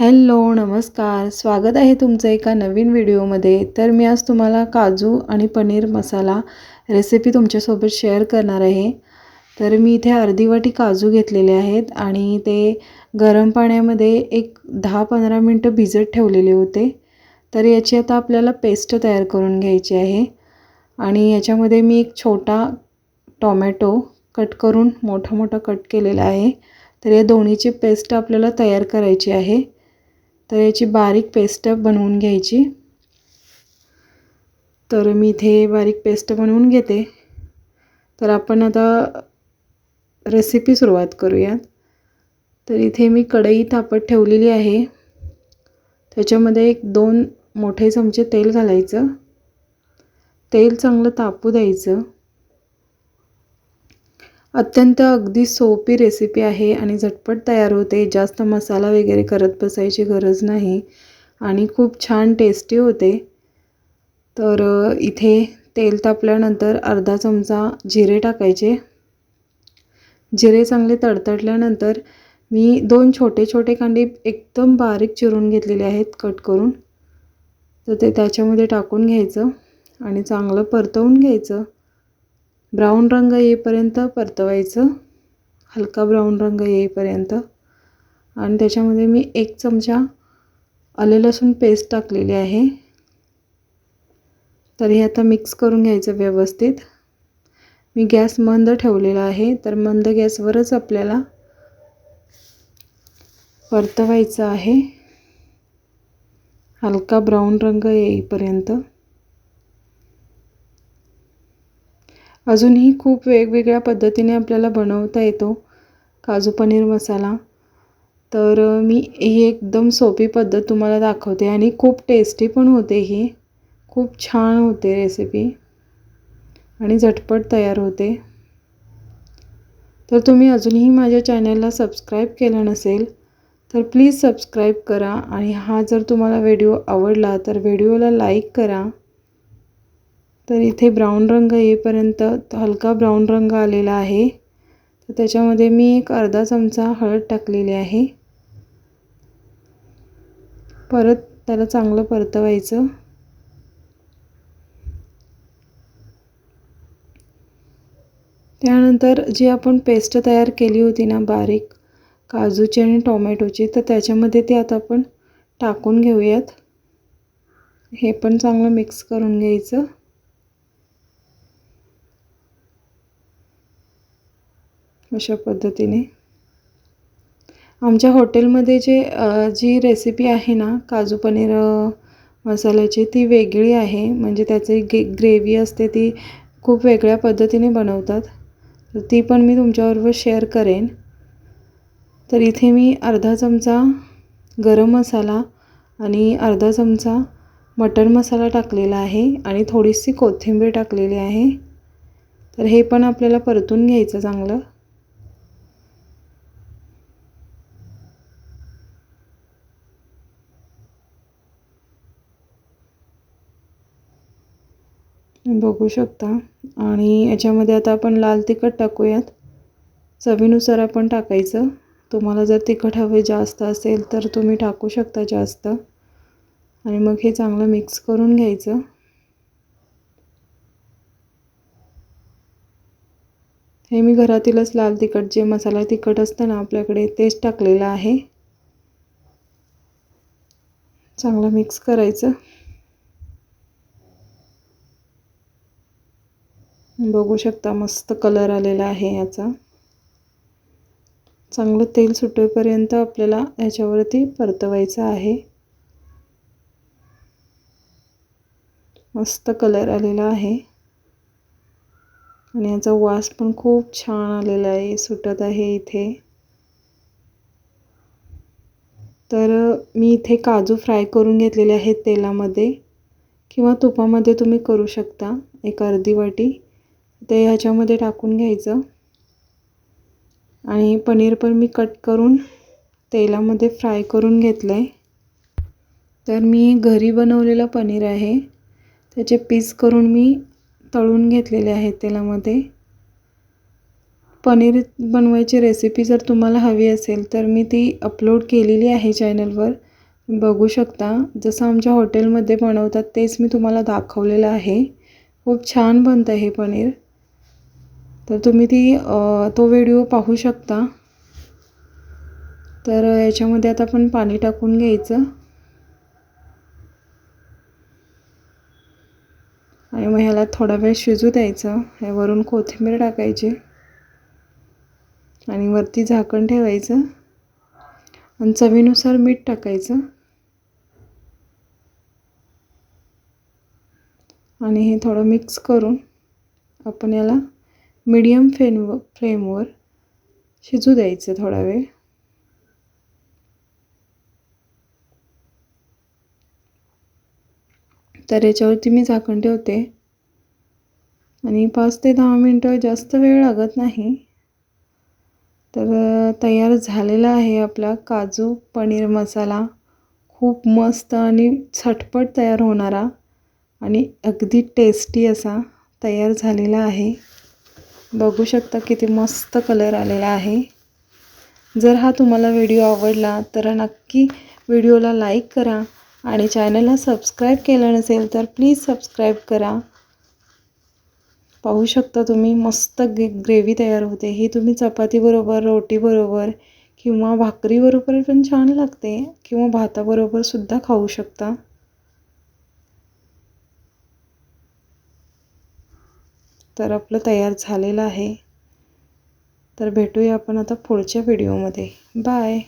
Hello नमस्कार. स्वागत आहे तुमचं एका नवीन व्हिडिओमध्ये. तर मी आज तुम्हाला काजू आणि पनीर मसाला रेसिपी तुमच्यासोबत शेअर करणार आहे. तर मी इथे अर्धी वाटी काजू घेतलेले आहेत आणि ते गरम पाण्यामध्ये एक दहा पंधरा मिनटं भिजत ठेवलेले होते. तर याची आता आपल्याला पेस्ट तयार करून घ्यायची आहे. आणि याच्यामध्ये मी एक छोटा टॉमॅटो कट करून मोठा मोठा कट केलेला आहे. तर या दोन्हीची पेस्ट आपल्याला तयार करायची आहे. तर याची बारीक पेस्ट बनवून घ्यायची. तर मी इथे बारीक पेस्ट बनवून घेते. तर आपण आता रेसिपी सुरुवात करूयात. तर इथे मी कढई तापत ठेवलेली आहे. त्याच्यामध्ये एक दोन मोठे चमचे तेल घालायचं. तेल चांगलं तापू द्यायचं. अत्यंत अगदी सोपी रेसिपी आहे आणि झटपट तयार होते. जास्त मसाला वगैरे करत बसायची गरज नाही आणि खूप छान टेस्टी होते. तर इथे तेल तापल्यानंतर अर्धा चमचा जिरे टाकायचे. जिरे चांगले तडतडल्यानंतर मी दोन छोटे छोटे कांदे एकदम बारीक चिरून घेतलेले आहेत कट करून. तर ते त्याच्यामध्ये टाकून घ्यायचं आणि चांगलं परतवून घ्यायचं. ब्राऊन रंग येईपर्यंत परतवायचं. हलका ब्राऊन रंग येईपर्यंत. आणि त्याच्यामध्ये मी एक चमचा आले लसूण पेस्ट टाकलेली आहे. तर हे आता मिक्स करून घ्यायचं व्यवस्थित. मी गॅस मंद ठेवलेला आहे. तर मंद गॅसवरच आपल्याला परतवायचं आहे. हलका ब्राऊन रंग येईपर्यंत. अजूनही खूप वेगवेगळ्या पद्धतीने आपल्याला बनवता येतो काजू पनीर मसाला. तर मी ही एकदम सोपी पद्धत तुम्हाला दाखवते आणि खूप टेस्टी पण होते ही. खूप छान होते रेसिपी आणि झटपट तयार होते. तर तुम्ही अजूनही माझ्या चॅनलला सबस्क्राईब केलं नसेल तर प्लीज सबस्क्राईब करा आणि हा जर तुम्हाला व्हिडिओ आवडला तर व्हिडिओला लाईक करा. तर इथे ब्राऊन रंग येईपर्यंत हलका ब्राऊन रंग आलेला आहे. तर त्याच्यामध्ये मी एक अर्धा चमचा हळद टाकलेली आहे. परत त्याला चांगलं परतवायचं. त्यानंतर जी आपण पेस्ट तयार केली होती ना बारीक काजूची आणि टोमॅटोची तर त्याच्यामध्ये ती आता आपण टाकून घेऊयात. हे पण चांगलं मिक्स करून घ्यायचं. अशा पद्धतीने. आमच्या हॉटेलमध्ये जे जी रेसिपी आहे ना काजू पनीर मसाल्याची ती वेगळी आहे. म्हणजे त्याची गे ग्रेव्ही असते ती खूप वेगळ्या पद्धतीने बनवतात. तर ती पण मी तुमच्याबरोबर शेअर करेन. तर इथे मी अर्धा चमचा गरम मसाला आणि अर्धा चमचा मटण मसाला टाकलेला आहे आणि थोडीशी कोथिंबीर टाकलेली आहे. तर हे पण आपल्याला परतून घ्यायचं चांगलं. बघू शकता. आणि याच्यामध्ये आता आपण लाल तिखट टाकूयात. चवीनुसार आपण टाकायचं. तुम्हाला जर तिखट हवे जास्त असेल तर तुम्ही टाकू शकता जास्त. आणि मग हे चांगलं मिक्स करून घ्यायचं. हे मी घरातीलच लाल तिखट जे मसाला तिखट असतं ना आपल्याकडे तेच टाकलेलं आहे. चांगलं मिक्स करायचं. बघू शकता मस्त कलर आलेला आहे याचा. चांगलं तेल सुटेपर्यंत आपल्याला याच्यावरती परतवायचं आहे. मस्त कलर आलेला आहे. आणि याचा वास पण खूप छान आलेला आहे सुटत आहे इथे. तर मी इथे काजू फ्राय करून घेतलेले आहेत तेलामध्ये. किंवा तुपामध्ये तुम्ही करू शकता एक अर्धी वाटी. ते ह्याच्यामध्ये टाकून घ्यायचं. आणि पनीर पण मी कट करून तेलामध्ये फ्राय करून घेतलं आहे तर मी घरी बनवलेलं पनीर आहे. त्याचे पीस करून मी तळून घेतलेले आहेत तेलामध्ये. पनीर बनवायची रेसिपी जर तुम्हाला हवी असेल तर मी ती अपलोड केलेली आहे चॅनलवर. बघू शकता. जसं आमच्या हॉटेलमध्ये बनवतात तेच मी तुम्हाला दाखवलेलं आहे. खूप छान बनतं हे पनीर. तर तुम्ही ती तो व्हिडिओ पाहू शकता. तर याच्यामध्ये आता आपण पाणी टाकून घ्यायचं. आणि मग ह्याला थोडा वेळ शिजू द्यायचं. ह्यावरून कोथिंबीर टाकायची. आणि वरती झाकण ठेवायचं. आणि चवीनुसार मीठ टाकायचं. आणि हे थोडं मिक्स करून आपण याला मिडियम फ्लेम फ्लेमवर शिजू द्यायचं थोडा वेळ. तर याच्यावरती मी झाकण ठेवते. आणि पाच ते दहा मिनटं जास्त वेळ लागत नाही. तर तयार झालेला आहे आपला काजू पनीर मसाला. खूप मस्त आणि झटपट तयार होणारा आणि अगदी टेस्टी असा तयार झालेला आहे. बघू शकता किती मस्त कलर आलेला आहे. जर हा तुम्हाला व्हिडिओ आवडला तर नक्की व्हिडिओला लाईक करा आणि चॅनलला सबस्क्राईब केलं नसेल तर प्लीज सबस्क्राईब करा. पाहू शकता तुम्ही मस्त ग्रे ग्रेव्ही तयार होते. ही तुम्ही चपातीबरोबर रोटीबरोबर किंवा भाकरीबरोबर पण छान लागते किंवा भाताबरोबरसुद्धा खाऊ शकता. तर आपलं तयार झालेलं आहे. तर भेटूया आपण आता पुढच्या व्हिडिओमध्ये. बाय.